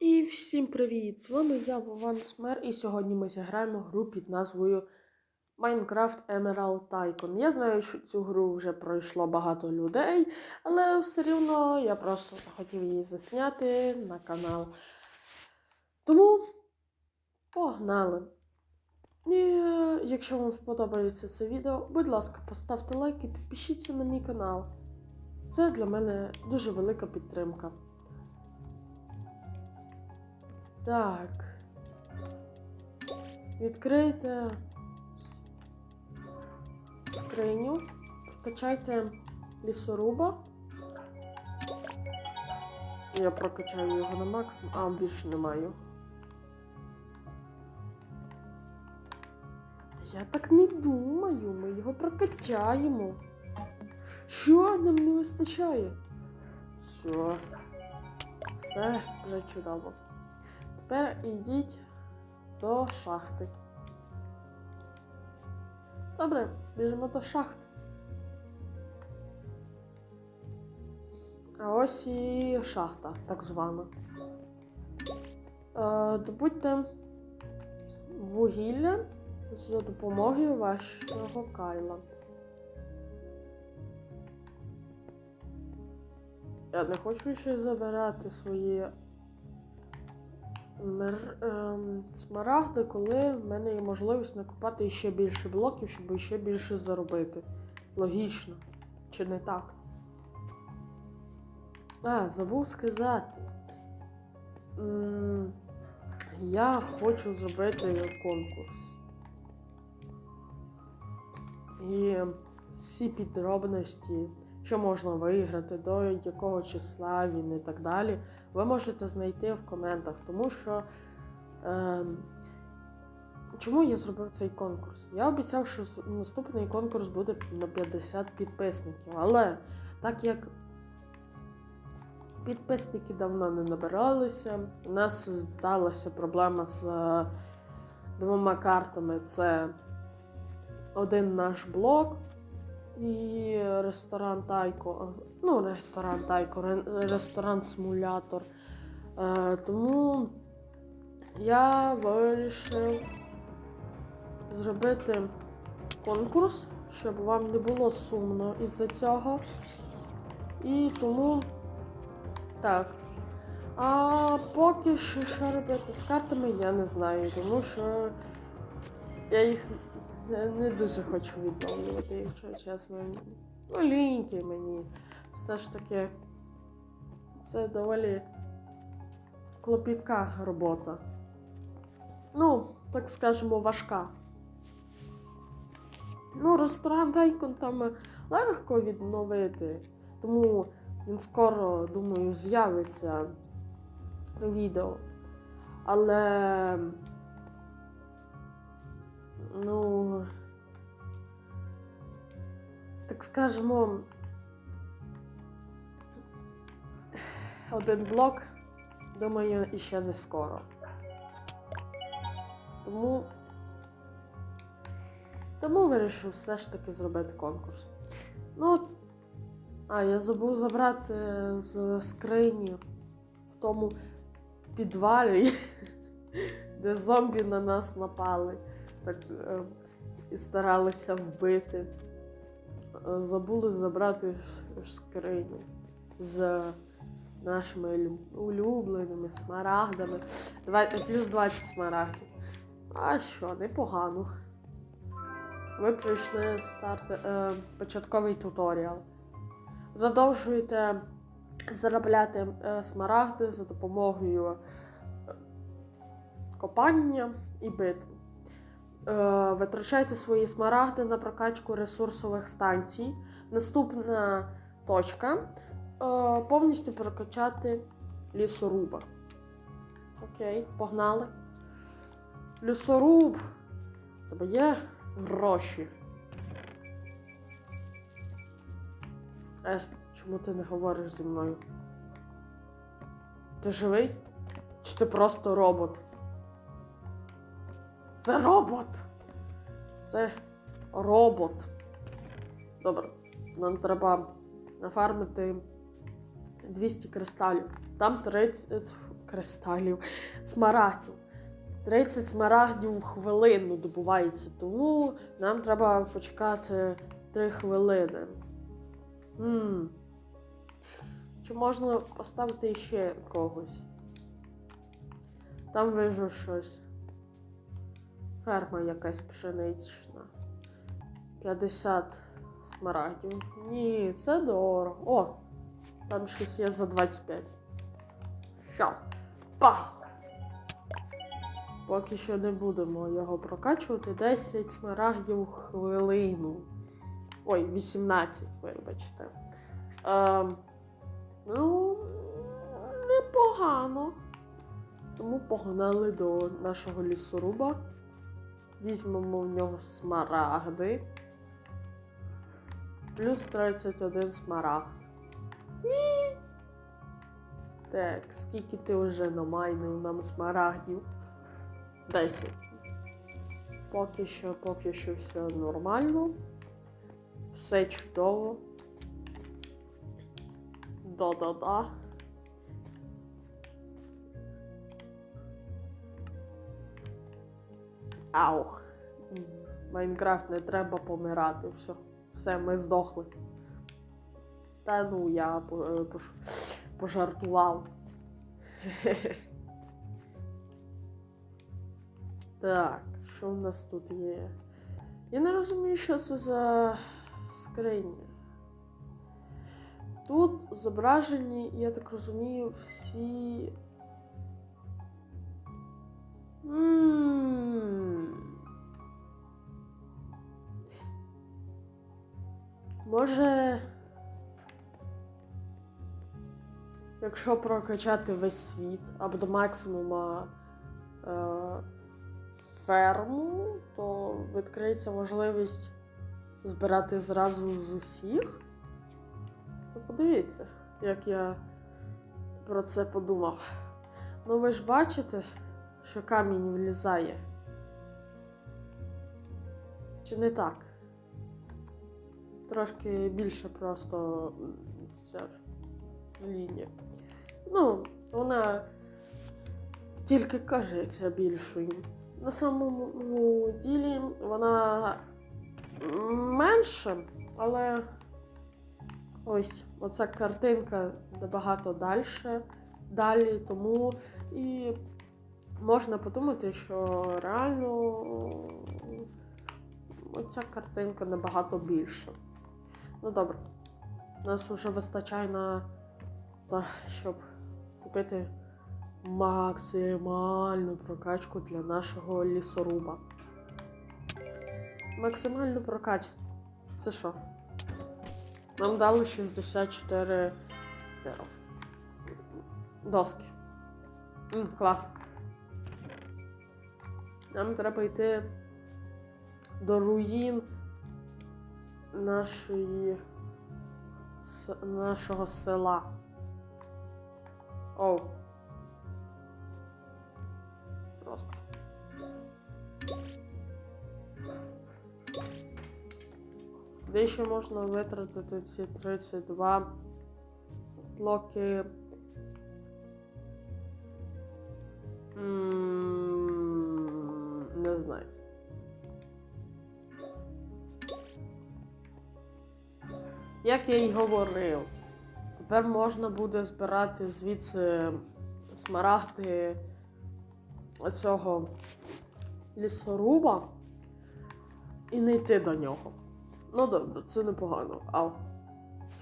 І всім привіт! З вами я, Вован Смер, і сьогодні ми зіграємо гру під назвою Minecraft Emerald Tycoon. Я знаю, що цю гру вже пройшло багато людей, але все рівно я просто захотів її засняти на канал. Тому погнали! І е, якщо вам сподобається це відео, будь ласка, поставте лайк і підпишіться на мій канал. Це для мене дуже велика підтримка. Так. Відкрийте скриню, прокачайте лісоруба. Я прокачаю його на максимум, а більше не маю. Я так не думаю, ми його прокачаємо. Що нам не вистачає? Все. Все вже чудово. Тепер йдіть до шахти. Добре, біжимо до шахти. А ось і шахта, так звана. Е, добудьте вугілля за допомогою вашого кайла. Я не хочу ще забирати свої смарагди, коли в мене є можливість накопати ще більше блоків, щоб ще більше заробити. Логічно. Чи не так? А, забув сказати. Я хочу зробити конкурс. І всі підробності, що можна виграти, до якого числа він і так далі, ви можете знайти в коментах, тому що. Е, чому я зробив цей конкурс? Я обіцяв, що наступний конкурс буде на 50 підписників, але так як підписники давно не набиралися, у нас сталася проблема з е, двома картами. Це один наш блок і ресторан Тайко. Ну, ресторан Тайко, ресторан Симулятор. Е, тому я вирішив зробити конкурс, щоб вам не було сумно із-за цього. І тому так. А поки що що робити з картами, я не знаю, тому що я їх не, не дуже хочу відновлювати, якщо чесно. Ну, ліньки мені. Все ж таки, це доволі клопітка робота. Ну, так скажемо, важка. Ну, ресторан Тайкон там е, легко відновити, тому він скоро, думаю, з'явиться відео. Але. Ну. Так скажемо. Один блок, думаю, іще не скоро. Тому. Тому вирішив все ж таки зробити конкурс. Ну, а, я забув забрати з скрині в тому підвалі, де зомбі на нас напали. Так, е, і старалися вбити. Е, Забули забрати скриню з нашими улюбленими смарагдами. Плюс 20 смарагдів. А що, непогано. Ви пройшли старт, е, початковий туторіал. Продовжуєте заробляти е, смарагди за допомогою е, копання і битви. Е, витрачайте свої смарагди на прокачку ресурсових станцій. Наступна точка е, повністю прокачати лісоруба. Окей, погнали. Лісоруб. Тебе є гроші. Е, чому ти не говориш зі мною? Ти живий? Чи ти просто робот? Це робот! Це робот. Добре, нам треба нафармити 200 кристалів. Там 30 кристалів, смарагдів. 30 смарагдів в хвилину добувається, тому нам треба почекати 3 хвилини. м Чи можна поставити ще когось? Там вижу щось. Ферма якась пшенична. 50 смарагдів. Ні, це дорого. О! Там щось є за 25. Що? Па! Поки що не будемо його прокачувати. 10 смарагдів хвилину. Ой, 18, вибачте. Ем, ну, непогано. Тому погнали до нашого лісоруба. Візьмемо в нього смарагди. Плюс 31 смарагд. І... Так, скільки ти вже намайнив нам смарагдів? 10. Поки що, поки що все нормально. Все чудово. Да-да-да. Ау. Майнкрафт не треба помирати. Все, все, ми здохли. Та ну я е, пожартував. Так, що в нас тут є? Я не розумію, що це за скриня. Тут зображені, я так розумію, всі. М. Може. Якщо прокачати весь світ або до максимума е, ферму, то відкриється можливість збирати зразу з усіх. Ну, подивіться, як я про це подумав. Ну, ви ж бачите, що камінь влізає. Чи не так? Трошки більше просто ця лінія. Ну, вона тільки кажеться більшою. На самому ділі вона менша, але ось оця картинка набагато далі, далі, тому і можна подумати, що реально оця картинка набагато більша. Ну добре, нас вже вистачає на те, щоб купити максимальну прокачку для нашого лісоруба. Максимальну прокачку. Це що? Нам дали 64 дерева. доски. М, клас. Нам треба йти до руїн нашої, с- нашого села. Оу. Просто. Де ще можна витратити ці 32 блоки? М, Не знаю. Як я й говорив, тепер можна буде збирати звідси смарагди цього лісоруба і не йти до нього. Ну добре, це непогано. Ау.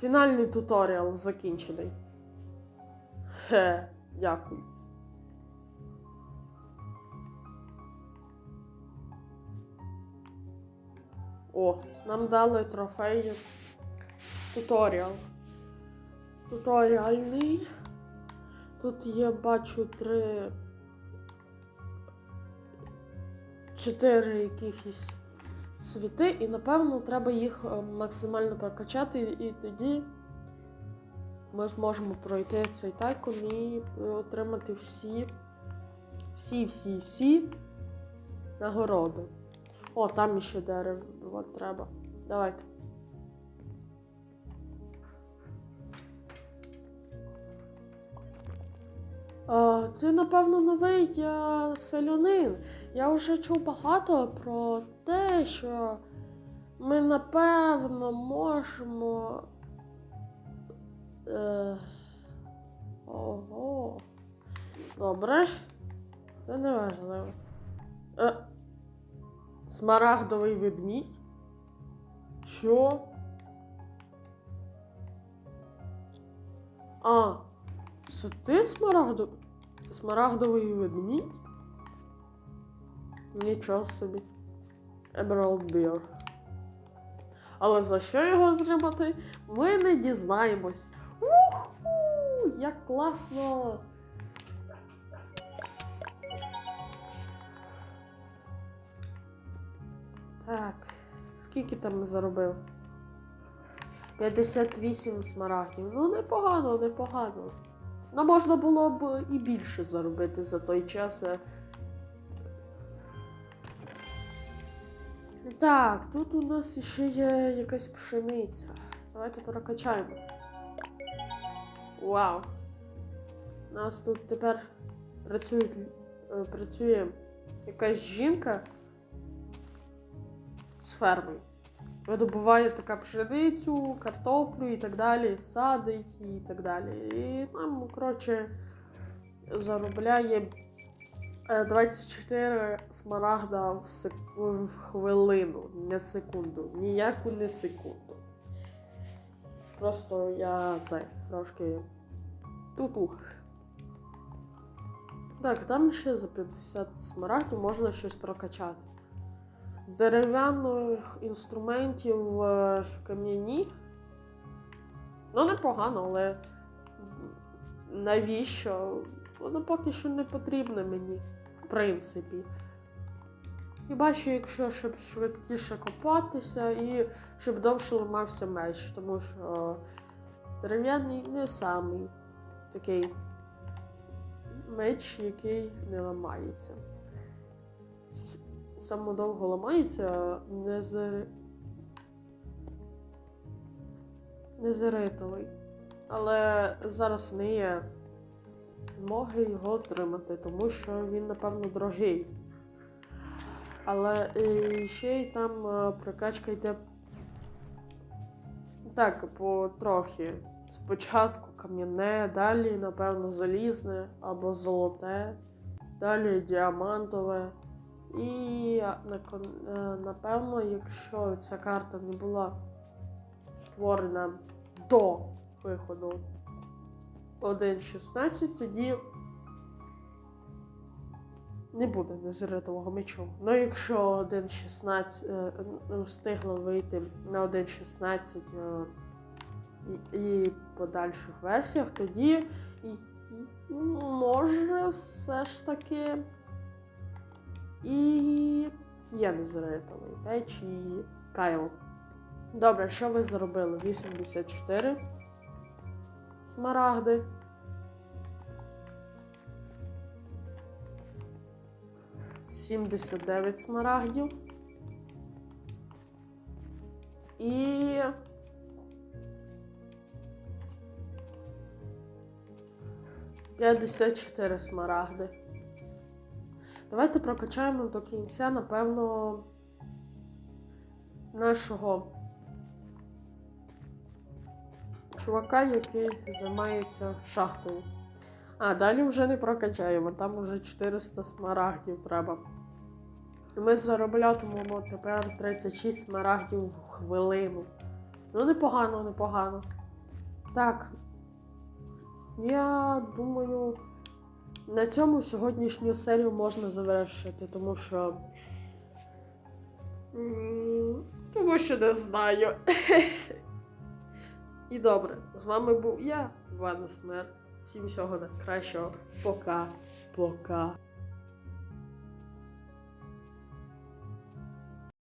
Фінальний туторіал закінчений. Хе, дякую. О, нам дали трофей. Туторіал. Туторіальний. Тут є, бачу, три. Чотири якихось світи, і напевно треба їх е, максимально прокачати, і тоді ми зможемо пройти цей тайкон і отримати всі, всі, всі, всі нагороди. О, там ще дерево треба. Давайте. А, ти, напевно, новий я селянин. Я вже чув багато про те, що ми напевно можемо. Е... Ого. Добре. Це не важливо. Е... Смарагдовий ведмідь? Що? А, це ти смарагдовий? Це смарагдовий ведмідь? Нічого собі. Emerald Bear. Але за що його отримати, ми не дізнаємось. Уху! Як класно! Так, скільки там заробив? 58 смарагдів. Ну, непогано, непогано. Ну, можна було б і більше заробити за той час. е. Так, тут у нас ще є якась пшениця. Давайте прокачаємо. Вау. У нас тут тепер працює, е, працює якась жінка з фермою. Видобуває така пшеницю, картоплю і так далі, садить і так далі. І нам, коротше, заробляє е, 24 смарагда в, сек... в хвилину, не секунду. Ніяку не секунду. Просто я це трошки тутух. Так, там ще за 50 смарагдів можна щось прокачати. З дерев'яних інструментів е, кам'яні. Ну, непогано, але навіщо? Воно поки що не потрібно мені, в принципі. Хіба що якщо щоб швидкіше копатися і щоб довше ламався меч, тому що дерев'яний не самий такий меч, який не ламається самодовго ламається незер... незеритовий. Але зараз не є змоги його отримати, тому що він, напевно, дорогий. Але е, ще й там е, прокачка йде так, потрохи. Спочатку кам'яне, далі, напевно, залізне або золоте, далі діамантове. І е, напевно, якщо ця карта не була створена до виходу 1.16, тоді не буде незритового мечу. Ну, якщо 1.16 е, е, встигло вийти на 1.16 е, і, подальших версіях, тоді може все ж таки. І є незритовий печ і Кайл. Добре, що ви заробили? 84 смарагди. Сімдесят дев'ять смарагдів. І. П'ятдесят чотири смарагди. Давайте прокачаємо до кінця, напевно, нашого чувака, який займається шахтою. А, далі вже не прокачаємо, там вже 400 смарагдів треба. Ми зароблятимемо тепер 36 смарагдів в хвилину. Ну, непогано, непогано. Так. Я думаю. На цьому сьогоднішню серію можна завершити, тому що. Тому що не знаю. І добре, з вами був я, Ванна Смер. Всім всього найкращого. Пока. Пока.